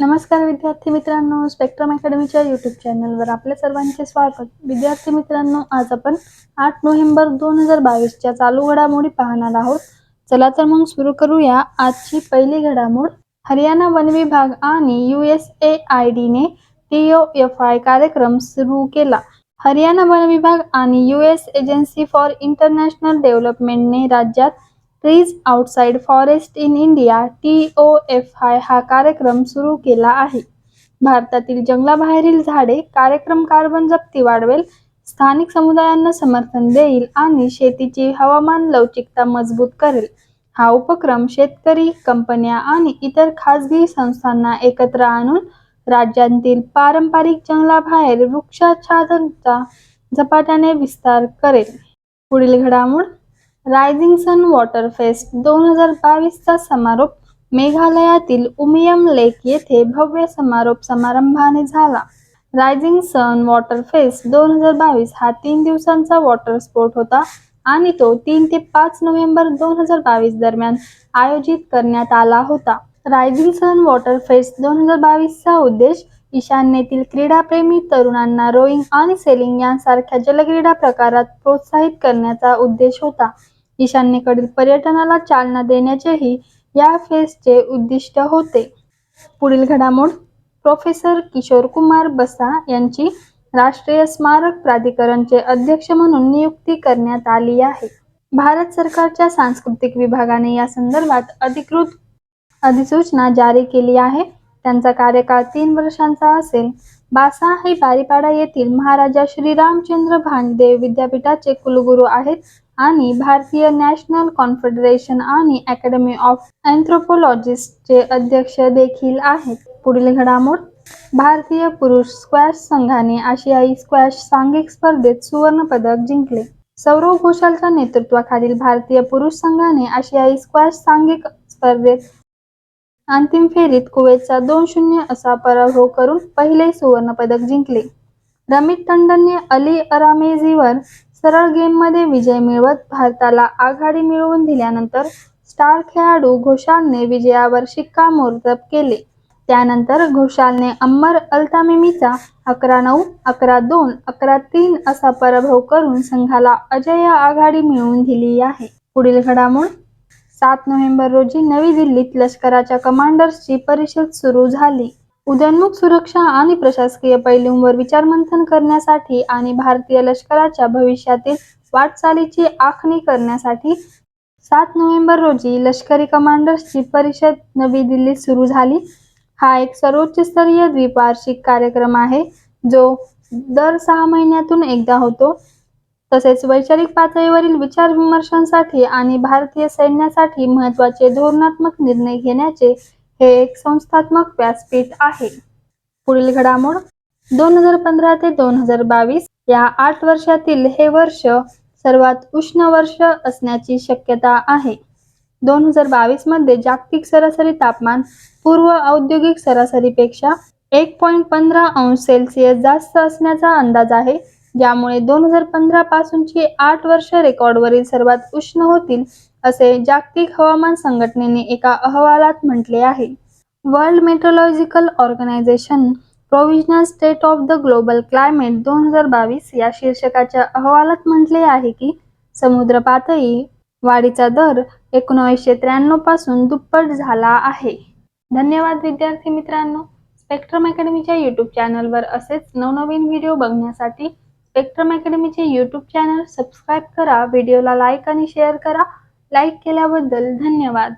नमस्कार विद्यार्थी मित्रांनो स्पेक्ट्रम अकॅडमीच्या यूट्यूब चॅनलवर आपल्या सर्वांचे स्वागत. विद्यार्थी मित्रांनो आज आपण आठ नोव्हेंबर दोन हजार बावीसच्या चालू घडामोडी पाहणार आहोत. चला तर मग सुरू करूया आजची पहिली घडामोड. हरियाणा वन विभाग आणि यू एस ए आय डीने टी ओ एफ आय कार्यक्रम सुरू केला. हरियाणा वन विभाग आणि U S agency for international डेव्हलपमेंटने राज्यात trees outside forest in India T O F I हा कार्यक्रम सुरू केला आहे. भारतातील जंगलाबाहेरील झाडे कार्यक्रम कार्बन जप्ती वाढवेल स्थानिक समुदायांना समर्थन देईल आणि शेतीची हवामान लवचिकता मजबूत करेल. हा उपक्रम शेतकरी कंपन्या आणि इतर खाजगी संस्थांना एकत्र आणून राज्यांतील पारंपरिक जंगलाबाहेर वृक्षाच्छादनचा झपाट्याने विस्तार करेल. पुढील घडामोड रायझिंग सन वॉटर फेस्ट दोन हजार बावीसचा समारोप मेघालयातील उमियम लेक येथे भव्य समारोप समारंभाने झाला. रायझिंग सन वॉटर फेस्ट दोन हजार बावीस हा तीन दिवसांचा वॉटर स्पोर्ट होता आणि तो तीन ते पाच नोव्हेंबर दोन हजार बावीस दरम्यान आयोजित करण्यात आला होता. रायझिंग सन वॉटर फेस्ट दोन हजार बावीसचा उद्देश ईशान्येतील क्रीडाप्रेमी तरुणांना रोईंग आणि सेलिंग यांसारख्या जलक्रीडा प्रकारात प्रोत्साहित करण्याचा उद्देश होता. ईशान्येकडील पर्यटनाला चालना देण्याचेही या फेसचे उद्दिष्ट होते. पुढील घडामोड प्रोफेसर किशोर कुमार बसा यांची राष्ट्रीय स्मारक प्राधिकरणचे अध्यक्ष म्हणून नियुक्ती करण्यात आली आहे. भारत सरकारच्या सांस्कृतिक विभागाने या संदर्भात अधिकृत अधिसूचना जारी केली आहे. त्यांचा कार्यकाळ तीन वर्षांचा असेल. बासा हे बारीपाडा येथील महाराजा श्रीरामचंद्र भांडदेव विद्यापीठाचे कुलगुरू आहेत आणि भारतीय नॅशनल कॉन्फेडरेशन आणि अकॅडमी ऑफ अँथ्रोपोलॉजिस्टचे अध्यक्ष देखील आहेत. पुढील घडामोड भारतीय पुरुष स्क्वॅश संघाने आशियाई स्क्वॅश सांघिक स्पर्धेत सुवर्ण पदक जिंकले. सौरव घोषालच्या नेतृत्वाखालील भारतीय पुरुष संघाने आशियाई स्क्वॅश सांघिक स्पर्धेत अंतिम फेरीत कुवेतचा दोन शून्य असा पराभव करून पहिले सुवर्ण पदक जिंकले. रमित टंडनने अली अरामेझीवर सरळ गेममध्ये विजय मिळवत भारताला आघाडी मिळवून दिल्यानंतर स्टार खेळाडू घोषालने विजयावर शिक्कामोर्तब केले. त्यानंतर घोषालने अम्मर अल्तामिमीचा अकरा नऊ अकरा दोन अकरा तीन असा पराभव करून संघाला अजय आघाडी मिळवून दिली आहे. पुढील घडामोड सात नोव्हेंबर रोजी नवी दिल्लीत लष्कराच्या कमांडर्सची परिषद सुरू झाली. उदयोन्मुख सुरक्षा आणि प्रशासकीय पैलूंवर विचारमंथन करण्यासाठी आणि भारतीय लष्कराच्या भविष्यातील वाटचालीची आखणी करण्यासाठी सात नोव्हेंबर रोजी लष्करी कमांडर्सची परिषद नवी दिल्लीत सुरू झाली. हा एक सर्वोच्च स्तरीय कार्यक्रम आहे जो दर सहा महिन्यातून एकदा होतो. तसेच वैचारिक पातळीवरील विचारविमर्शांसाठी आणि भारतीय सैन्यासाठी महत्त्वाचे धोरणात्मक निर्णय घेण्याचे हे एक संस्थात्मक व्यासपीठ आहे. पुढील घडामोड दोन हजार पंधरा ते दोन हजार बावीस या आठ वर्षातील हे वर्ष सर्वात उष्ण वर्ष असण्याची शक्यता आहे. दोन हजार बावीसमध्ये जागतिक सरासरी तापमान पूर्व औद्योगिक सरासरीपेक्षा एक पॉईंट पंधरा अंश सेल्सिअस जास्त असण्याचा अंदाज आहे. ज्यामुळे दोन हजार पंधरा पासूनची आठ वर्ष रेकॉर्डवरील सर्वात उष्ण होतील असे जागतिक हवामान संघटनेने एका अहवालात म्हटले आहे. World meteorological organisation provisional state of the global climate दोन हजार बावीस या शीर्षकाच्या अहवालात म्हटले आहे की समुद्र पातळी वाढीचा दर एकोणीसशे त्र्याण्णवपासून दुप्पट झाला आहे. धन्यवाद विद्यार्थी मित्रांनो. स्पेक्ट्रम अकॅडमीच्या यूट्यूब चॅनलवर असेच नवनवीन व्हिडिओ बघण्यासाठी स्पेक्ट्रम अकॅडमीचे यूट्यूब चॅनल सबस्क्राईब करा व्हिडिओला लाईक आणि शेअर करा. लाईक केल्याबद्दल धन्यवाद.